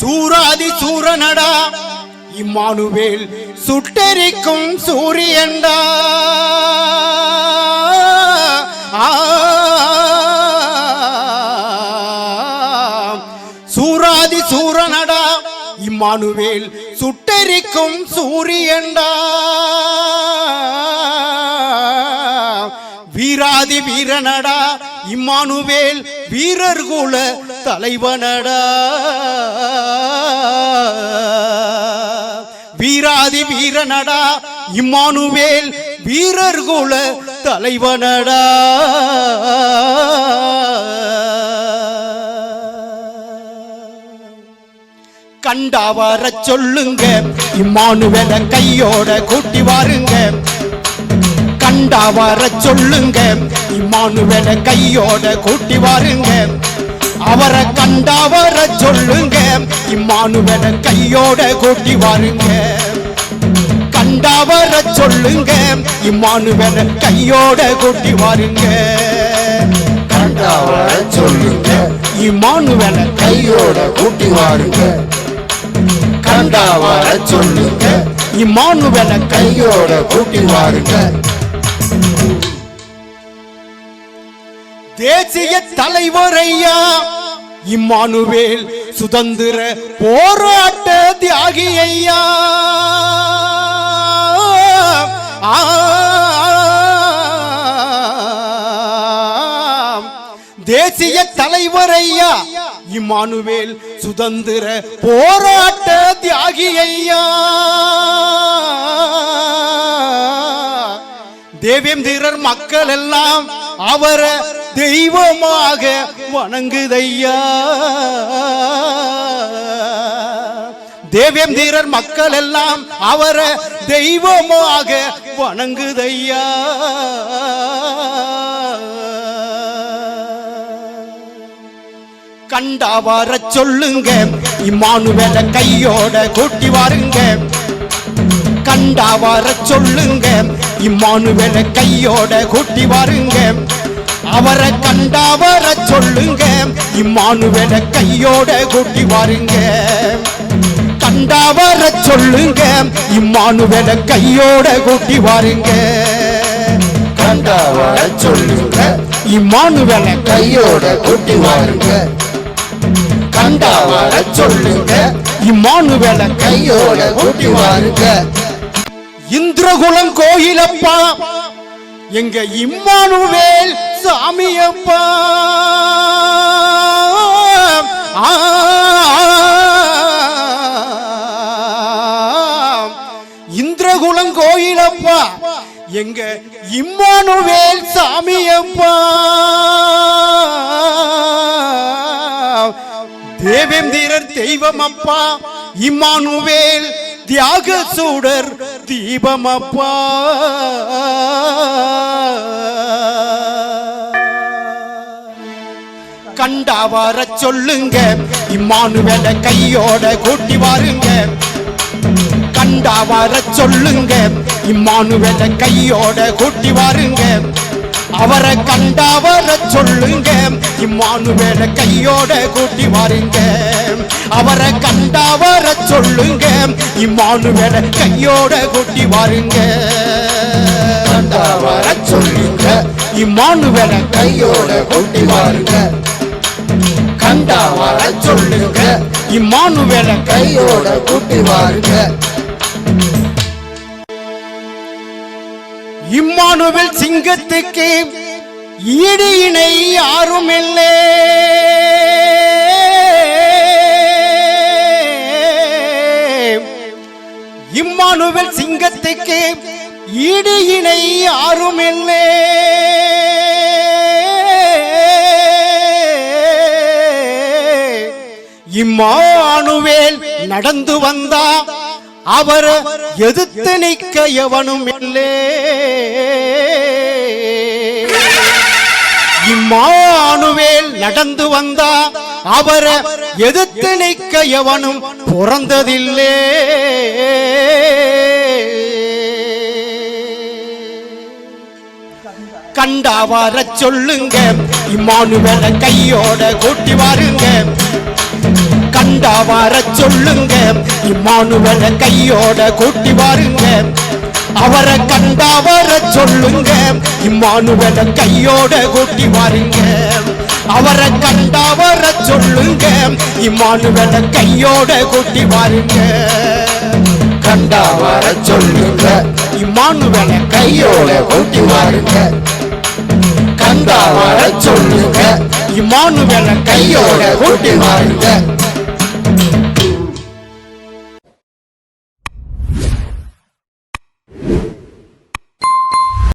சூராதி சூரனடா. Emmanuel சுட்டெரிக்கும் சூரியன்டா. சூராதி சூரனடா. Emmanuel சுட்டெரிக்கும் சூரியன்டா. வீராதி வீரனடா. இம்மானுவேல் வீரர்குல தலைவனடா. வீராதி வீரனடா. இம்மானுவேல் வீரர் குல தலைவனடா. கண்டா வர சொல்லுங்க. இம்மானுவேல கையோட கூட்டி வாருங்க. கண்டா வர சொல்லுங்க. இம்மானுவேல கையோட கூட்டி வாருங்க. அவரை கண்டா வர சொல்லுங்க. இம்மானுவேல கையோட கூட்டி வாருங்க. கண்டா வர சொல்லுங்க. இம்மானுவேல கையோட கூட்டி வாருங்க. கண்டா வர சொல்லுங்க. இம்மானுவேல கையோட கூட்டி வாருங்க. கண்டா வர சொல்லுங்க. இம்மானுவேல கையோட கூட்டி வாருங்க. தேசிய தலைவர் ஐயா இம்மானுவேல் சுதந்திர போராட்ட தியாகி ஐயா ஆ. தேசிய தலைவர் ஐயா இம்மானுவேல் சுதந்திர போராட்ட தியாகி ஐயா தேவேந்திரர் மக்கள் எல்லாம் அவரை தெய்வமாக வணங்குதையா. தேவேந்திரர் மக்கள் எல்லாம் அவரை தெய்வமாக வணங்குதையா. கண்டா வார சொல்லுங்க இம்மானுவேல கையோட கூட்டி வாருங்க. கண்டா வார சொல்லுங்க இம்மானுவேல கையோட கூட்டி வாருங்க. அவரை கண்டா வர சொல்லுங்க. இம்மானுவேல கையோட கூட்டி வாருங்க. கண்டா வர சொல்லுங்க. இம்மானுவேல கையோட கூட்டி வாருங்க. கண்டா வர சொல்லுங்க. இம்மானுவேல கையோட கூட்டி வாருங்க. கண்டா வர சொல்லுங்க. இம்மானுவேல கையோட கூட்டி வாருங்க. இந்திரகுலம் கோயிலப்பா. எங்க இம்மானுவேல் சாமியப்பா இந்திரகுலம் கோயிலப்பா எங்க இம்மானுவேல் சாமியப்பா தேவேந்திரர் தெய்வம் அப்பா. இம்மானுவேல் தியாக சூடர் தீபம் அப்பா. கண்டா வர சொல்லுங்க. இம்மானுவேல கையோட கூட்டி வாருங்க. கண்டா வர சொல்லுங்க. இம்மானுவேல கையோட கூட்டி வாருங்க. அவரை கண்டா வர சொல்லுங்க. இம்மானுவேல கையோட கூட்டி வாருங்க. அவரை கண்டா வர சொல்லுங்க. இம்மானுவேல கையோட கூட்டி வாருங்க. கண்டா வர சொல்லுங்க. இம்மானுவேல கையோட கூட்டி சொல்லுங்க. இம்மானுவேல கையோட கூட்டி வாருங்க. இம்மானுவேல் சிங்கத்துக்கு ஈடு இணை யாரும் இல்லை இம்மானுவேல் சிங்கத்துக்கு ஈடு இணை யாரும் இல்லை இம்மானுவேல் நடந்து வந்தா அவர் எதிர்த்து நிற்க எவனும் இல்லை. இம்மானுவேல் நடந்து வந்தா அவர் எதிர்த்து நிற்க எவனும் பிறந்ததில்லே. கண்டா வர சொல்லுங்க. இம்மானுவேல கையோட கூட்டி வாருங்க. கண்டா வர சொல்லுங்க. இம்மானுவல கையோட கூட்டி வாருங்க. அவரை கண்டா வர சொல்லுங்க. இம்மானுவல கையோட கூட்டி வாருங்க. அவரை கண்டா வர சொல்லுங்க. இம்மானுவல கையோட கூட்டி வாருங்க. கண்டா வர சொல்லுங்க. இம்மானுவல கையோட கூட்டி வாருங்க. கண்டா வர சொல்லுங்க. இம்மானுவல கையோட கூட்டி வாருங்க.